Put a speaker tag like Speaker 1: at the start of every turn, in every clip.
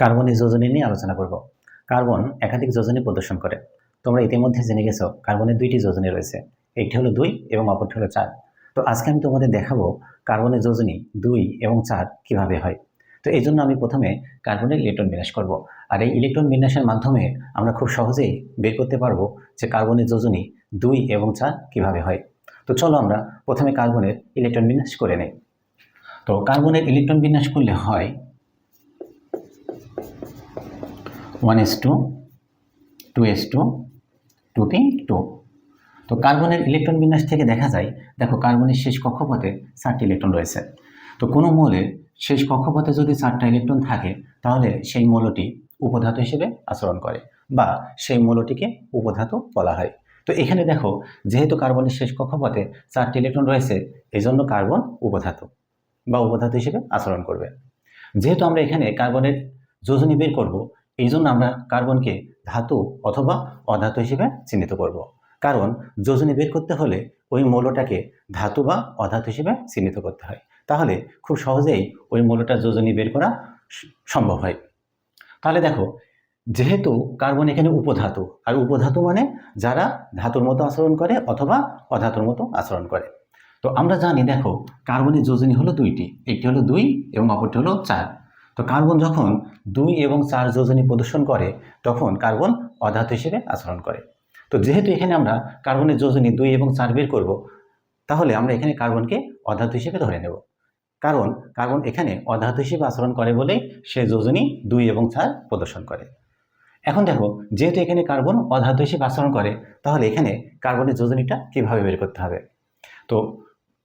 Speaker 1: কার্বনের যোজনী নিয়ে আলোচনা করব। কার্বন একাধিক যোজনী প্রদর্শন করে। তোমরা ইতিমধ্যে জেনে গেছো, কার্বনের দুইটি যোজনী রয়েছে। একটি হলো দুই এবং অপরটি হলো চার। তো আজকে আমি তোমাদের দেখাবো কার্বনের যোজনী দুই এবং চার কীভাবে হয়। তো এই জন্য আমি প্রথমে কার্বনের ইলেকট্রন বিন্যাস করব। আর এই ইলেকট্রন বিন্যাসের মাধ্যমে আমরা খুব সহজেই বের করতে পারব যে কার্বনের যোজনী দুই এবং চার কীভাবে হয়। তো চলো আমরা প্রথমে কার্বনের ইলেকট্রন বিন্যাস করে নেই। তো কার্বনের ইলেকট্রন বিন্যাস করলে হয় one S two two S two two P two তো কার্বনের ইলেকট্রন বিন্যাস থেকে দেখা যায়, দেখো কার্বনের শেষ কক্ষপথে চারটি ইলেকট্রন রয়েছে। তো কোনো মৌলের শেষ কক্ষপথে যদি চারটা ইলেকট্রন থাকে, তাহলে সেই মৌলটি উপধাতু হিসেবে আচরণ করে বা সেই মৌলটিকে উপধাতু বলা হয়। তো এখানে দেখো, যেহেতু কার্বনের শেষ কক্ষপথে চারটি ইলেকট্রন রয়েছে, এজন্য কার্বন উপধাতু বা উপধাতু হিসেবে আচরণ করবে। যেহেতু আমরা এখানে কার্বনের যোজনী বের করব এই জন্য আমরা কার্বনকে ধাতু অথবা অধাতু হিসেবে চিহ্নিত করব। কারণ যোজনী বের করতে হলে ওই মৌলটাকে ধাতু বা অধাতু হিসেবে চিহ্নিত করতে হয়। তাহলে খুব সহজেই ওই মৌলটার যোজনী বের করা সম্ভব হয়। তাহলে দেখো, যেহেতু কার্বন এখানে উপধাতু, আর উপধাতু মানে যারা ধাতুর মতো আচরণ করে অথবা অধাতুর মতো আচরণ করে। তো আমরা জানি, দেখো, কার্বনের যোজনী হলো দুইটি, একটি হলো দুই এবং অপরটি হলো চার। তো কার্বন যখন দুই এবং চার যোজনী প্রদর্শন করে, তখন কার্বন অধাতু হিসেবে আচরণ করে। তো যেহেতু এখানে আমরা কার্বনের যোজনী দুই এবং চার বের করব, তাহলে আমরা এখানে কার্বনকে অধাতু হিসেবে ধরে নেব। কারণ কার্বন এখানে অধাতু হিসেবে আচরণ করে বলেই সে যোজনী দুই এবং চার প্রদর্শন করে। এখন দেখো, যেহেতু এখানে কার্বন অধাতু হিসেবে আচরণ করে, তাহলে এখানে কার্বনের যোজনীটা কীভাবে বের করতে হবে? তো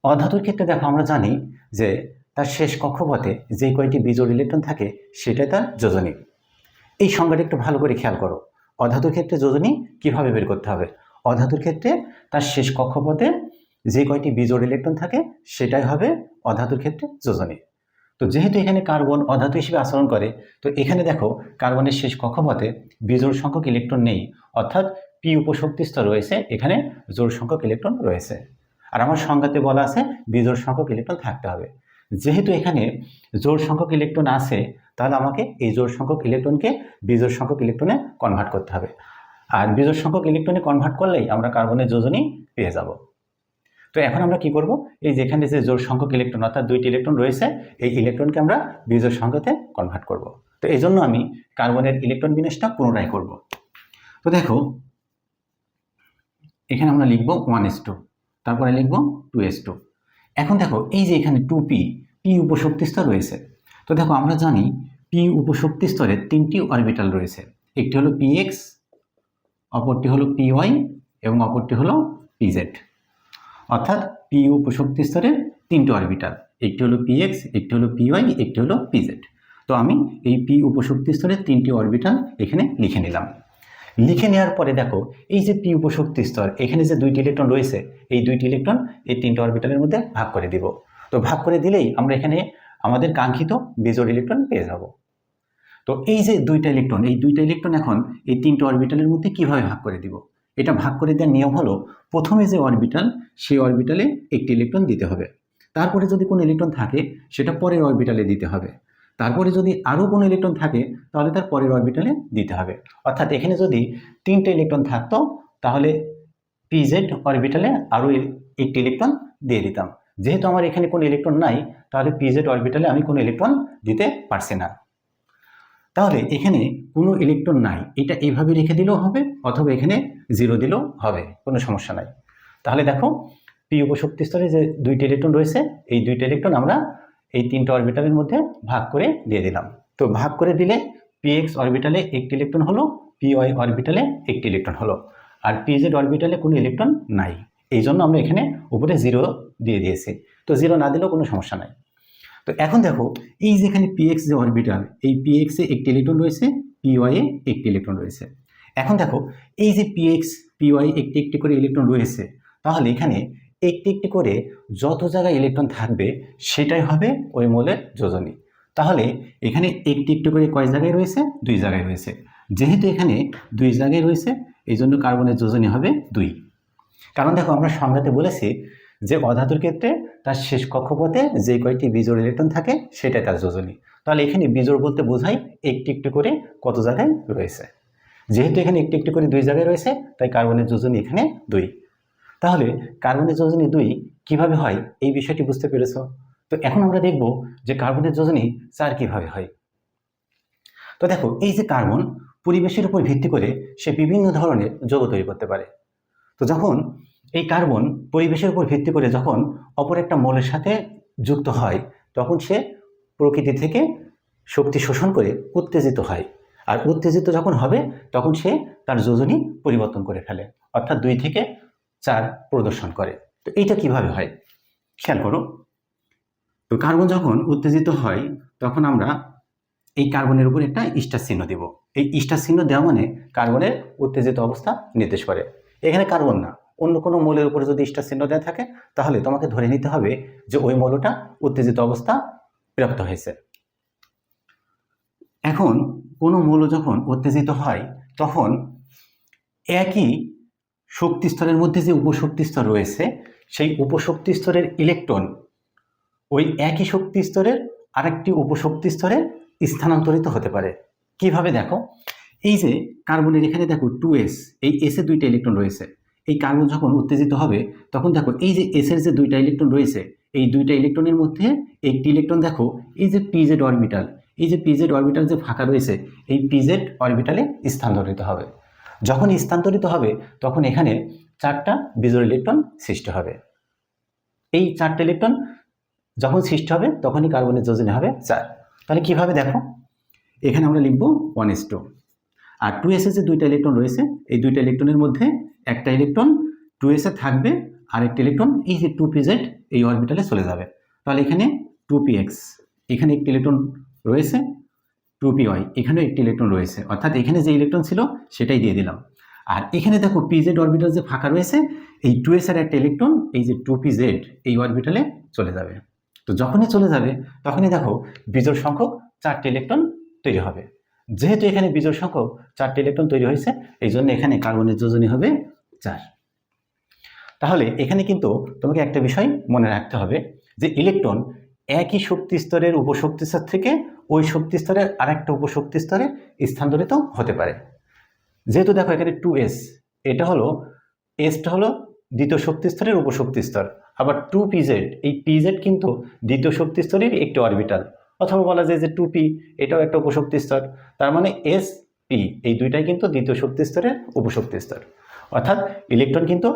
Speaker 1: অধাতুর ক্ষেত্রে দেখো আমরা জানি যে তার শেষ কক্ষপথে যে কয়টি বিজোড় ইলেকট্রন থাকে সেটাই তার যোজনী। এই সংজ্ঞাটা একটু ভালো করে খেয়াল করো। অধাতুর ক্ষেত্রে যোজনী কীভাবে বের করতে হবে? অধাতুর ক্ষেত্রে তার শেষ কক্ষপথে যে কয়টি বিজোড় ইলেকট্রন থাকে সেটাই হবে অধাতুর ক্ষেত্রে যোজনী। তো যেহেতু এখানে কার্বন অধাতু হিসেবে আচরণ করে, তো এখানে দেখো কার্বনের শেষ কক্ষপথে বিজোড় সংখ্যক ইলেকট্রন নেই, অর্থাৎ পি উপশক্তি স্তর রয়েছে, এখানে জোড় সংখ্যক ইলেকট্রন রয়েছে। আর আমার সংজ্ঞাতে বলা আছে বিজোড় সংখ্যক ইলেকট্রন থাকতে হবে। যেহেতু এখানে জোড় সংখ্যক ইলেকট্রন আছে, তাহলে আমাকে এই জোড় সংখ্যক ইলেকট্রনকে বিজোড় সংখ্যক ইলেকট্রনে কনভার্ট করতে হবে। আর বিজোড় সংখ্যক ইলেকট্রনে কনভার্ট করলেই আমরা কার্বনের যোজনী পেয়ে যাব। তো এখন আমরা কি করব? এই যেখানে যে জোড় সংখ্যক ইলেকট্রন অর্থাৎ দুইটি ইলেকট্রন রয়েছে, এই ইলেকট্রনকে আমরা বিজোড় সংখ্যাতে কনভার্ট করব। তো এই জন্য আমি কার্বনের ইলেকট্রন বিন্যাসটা পুনরায় করব। তো দেখো, এখানে আমরা লিখব ওয়ান এস টু তারপরে লিখব টু এস টু এখন দেখো, এই যে এখানে টু পি পি উপশক্তি স্তর রয়েছে। তো দেখো, আমরা জানি পি উপশক্তি স্তরে তিনটি অরবিটাল রয়েছে। একটি হলো পি এক্স অপরটি হলো পি ওয়াই এবং অপরটি হলো পি জেড অর্থাৎ পি উপশক্তি স্তরের তিনটি অরবিটাল একটি হলো পি এক্স একটি হলো পি ওয়াই একটি হলো পি জেড তো আমি এই পি উপশক্তি স্তরের তিনটি অরবিটাল এখানে লিখে নিলাম। লিখে নেওয়ার পরে দেখো, এই যে পি উপশক্তি স্তর, এখানে যে দুইটি ইলেকট্রন রয়েছে, এই দুইটি ইলেকট্রন এই তিনটি অরবিটালের মধ্যে ভাগ করে দিব। তো ভাগ করে দিলেই আমরা এখানে আমাদের কাঙ্ক্ষিত বেজোড় ইলেকট্রন পেয়ে যাব। তো এই যে দুইটা ইলেকট্রন এই দুইটা ইলেকট্রন এখন এই তিনটে অরবিটালের মধ্যে কীভাবে ভাগ করে দিব? এটা ভাগ করে দেওয়ার নিয়ম হলো, প্রথমে যে অরবিটাল সেই অরবিটালে একটি ইলেকট্রন দিতে হবে। তারপরে যদি কোনো ইলেকট্রন থাকে, সেটা পরের অরবিটালে দিতে হবে। তারপরে যদি আরও কোনো ইলেকট্রন থাকে, তাহলে তার পরের অরবিটালে দিতে হবে। অর্থাৎ এখানে যদি তিনটে ইলেকট্রন থাকতো, তাহলে পিজেড অরবিটালে আরও একটি ইলেকট্রন দিয়ে দিতাম। যেহেতু আমার এখানে কোনো ইলেকট্রন নাই, তাহলে পিজেড অরবিটালে আমি কোনো ইলেকট্রন দিতে পারছি না। তাহলে এখানে কোনো ইলেকট্রন নাই, এটা এইভাবে রেখে দিলেও হবে, অথবা এখানে জিরো দিলেও হবে, কোনো সমস্যা নাই। তাহলে দেখো পি উপশক্তি স্তরে যে দুইটি ইলেকট্রন রয়েছে, এই দুইটি ইলেকট্রন আমরা এই তিনটে অরবিটালের মধ্যে ভাগ করে দিয়ে দিলাম। তো ভাগ করে দিলে পি এক্স অরবিটালে একটি ইলেকট্রন হলো পি ওয়াই অরবিটালে একটি ইলেকট্রন হলো। আর পি জেড অরবিটালে কোনো ইলেকট্রন নাই। এই জন্য আমরা এখানে উপরে জিরো দিয়ে দিয়েছি। তো জিরো না দিলেও কোনো সমস্যা নাই। তো এখন দেখো, এই যেখানে পি এক্স যে অরবিটাল, এই পি এক্সে একটি ইলেকট্রন রয়েছে পি ওয়াইয়ে একটি ইলেকট্রন রয়েছে। এখন দেখো, এই যে পি এক্স পি ওয়াই একটি একটি করে ইলেকট্রন রয়েছে, তাহলে এখানে একটি একটি করে যত জায়গায় ইলেকট্রন থাকবে, সেটাই হবে ওই মৌলের যোজনী। তাহলে এখানে একটি একটি করে কয় জায়গায় রয়েছে? দুই জায়গায় রয়েছে। যেহেতু এখানে দুই জায়গায় রয়েছে এই জন্য কার্বনের যোজনী হবে দুই। কারণ দেখো, আমরা সংজ্ঞাতে বলেছি যে অধাতুর ক্ষেত্রে তার শেষ কক্ষপথে যে কয়টি বিজোড় ইলেকট্রন থাকে, সেটাই তার যোজনী। তাহলে এখানে বিজোড় বলতে বোঝাই একটি একটি করে কত জায়গায় রয়েছে। যেহেতু এখানে একটি একটি করে দুই জায়গায় রয়েছে, তাই কার্বনের যোজনী এখানে দুই। তাহলে কার্বনের যোজনী দুই কীভাবে হয়? এই বিষয়টি বুঝতে পেরেছ? তো এখন আমরা দেখব যে কার্বনের যোজনী চার কীভাবে হয়। তো দেখো, এই যে কার্বন পরিবেশের উপর ভিত্তি করে সে বিভিন্ন ধরনের যৌগ তৈরি করতে পারে। তো যখন এই কার্বন পরিবেশের উপর ভিত্তি করে যখন অপর একটা মৌলের সাথে যুক্ত হয়, তখন সে প্রকৃতি থেকে শক্তি শোষণ করে উত্তেজিত হয়। আর উত্তেজিত যখন হবে, তখন সে তার যোজনী পরিবর্তন করে ফেলে। অর্থাৎ দুই থেকে চার প্রদর্শন করে। তো এইটা কীভাবে হয়? খেয়াল করো। তো কার্বন যখন উত্তেজিত হয়, তখন আমরা এই কার্বনের উপর একটা স্টার চিহ্ন দেব। এই স্টার চিহ্ন দেওয়া মানে কার্বনের উত্তেজিত অবস্থা নির্দেশ করে। এখানে কার্বন না। অন্য কোনো মৌলের উপরে যদি স্টার চিহ্ন দেওয়া থাকে, তাহলে তোমাকে ধরে নিতে হবে যে ওই মৌলটা উত্তেজিত অবস্থা প্রাপ্ত হয়েছে। এখন কোনো মৌল যখন উত্তেজিত হয়, তখন একই শক্তি স্তরের মধ্যে যে উপশক্তি স্তর রয়েছে, সেই উপশক্তি স্তরের ইলেকট্রন ওই একই শক্তি স্তরের আরেকটি উপশক্তি স্তরে স্থানান্তরিত হতে পারে। কীভাবে দেখো? এই যে কার্বনের এখানে দেখো টু এস এই এসে দুইটা ইলেকট্রন রয়েছে। এই কার্বন যখন উত্তেজিত হবে, তখন দেখো এই যে এসের যে দুইটা ইলেকট্রন রয়েছে, এই দুইটা ইলেকট্রনের মধ্যে একটি ইলেকট্রন দেখো, এই যে পিজেড অরবিটাল এই যে পিজেড অরবিটাল যে ফাঁকা রয়েছে, এই পিজেড অরবিটালে স্থানান্তরিত হবে। যখন স্থানান্তরিত হবে, তখন এখানে চারটা বিজোড় ইলেকট্রন সৃষ্টি হবে। এই চারটা ইলেকট্রন যখন সৃষ্টি হবে, তখনই কার্বনের যোজনী হবে চার। তাহলে কীভাবে দেখো? এখানে আমরা লিখব ওয়ান এস টু আর টু এসে যে দুইটা ইলেকট্রন রয়েছে, এই দুইটা ইলেকট্রনের মধ্যে একটা ইলেকট্রন টু এসে থাকবে আর একটা ইলেকট্রন এই যে টু পি জেড এই অরবিটালে চলে যাবে। তাহলে এখানে টু পি এক্স এখানে একটি ইলেকট্রন রয়েছে টু পি ওয়াই, এখানেও একটি ইলেকট্রন রয়েছে। অর্থাৎ এখানে যে ইলেকট্রন ছিল, সেটাই দিয়ে দিলাম। আর এখানে দেখো পি জেড অরবিটাল যে ফাঁকা রয়েছে, এই টু এস এর একটা ইলেকট্রন এই যে টু পি জেড এই অরবিটালে চলে যাবে। তো যখনই চলে যাবে, তখনই দেখো বিজোড় সংখ্যক চারটি ইলেকট্রন তৈরি হবে। যেহেতু এখানে বিজোড় সংখ্যক চারটি ইলেকট্রন তৈরি হয়েছে, এই জন্য এখানে কার্বনের যোজনী হবে চার। তাহলে এখানে কিন্তু তোমাকে একটা বিষয় মনে রাখতে হবে যে ইলেকট্রন একই শক্তি স্তরের উপশক্তি স্তর থেকে ওই শক্তি স্তরের আরেকটা উপশক্তি স্তরে স্থানান্তরিত হতে পারে। যেহেতু দেখো এখানে টু এস এটা হলো এসটা হলো দ্বিতীয় শক্তি স্তরের উপশক্তি স্তর। আবার টু পিজেড এই পিজেড কিন্তু দ্বিতীয় শক্তি স্তরের একটি অরবিটাল অথবা বলা যায় যে টু পি এটাও একটা উপশক্তি স্তর। তার মানে এস পি এই দুইটাই কিন্তু দ্বিতীয় শক্তি স্তরের উপশক্তি স্তর। অর্থাৎ ইলেকট্রন কিন্তু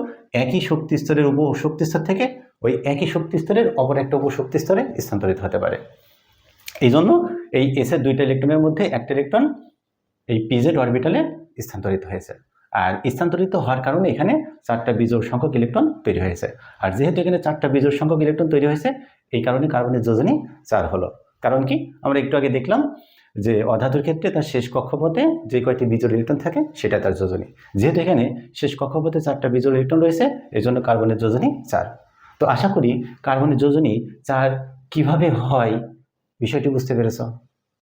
Speaker 1: একই শক্তি স্তরের উপশক্তি স্তর থেকে ওই একই শক্তি স্তরের অপর একটা উপশক্তি স্তরে স্থানান্তরিত হতে পারে। এই জন্য এই এসের দুইটা ইলেকট্রনের মধ্যে একটা ইলেকট্রন এই পিজেড অরবিটালে স্থানান্তরিত হয়েছে। আর স্থানান্তরিত হওয়ার কারণে এখানে চারটা বিজোড় সংখ্যক ইলেকট্রন তৈরি হয়েছে। আর যেহেতু এখানে চারটা বিজোড় সংখ্যক ইলেকট্রন তৈরি হয়েছে, এই কারণে কার্বনের যোজনী চার হলো। কারণ কি? আমরা একটু আগে দেখলাম যে অধাতুর ক্ষেত্রে তার শেষ কক্ষপথে যে কয়টি বিজোড় ইলেকট্রন থাকে, সেটা তার যোজনী। যেহেতু এখানে শেষ কক্ষপথে চারটা বিজোড় ইলেকট্রন রয়েছে এই জন্য কার্বনের যোজনী চার। তো আশা করি কার্বনের যোজনী চার কীভাবে হয় বিষয়টি বুঝতে পেরেছ?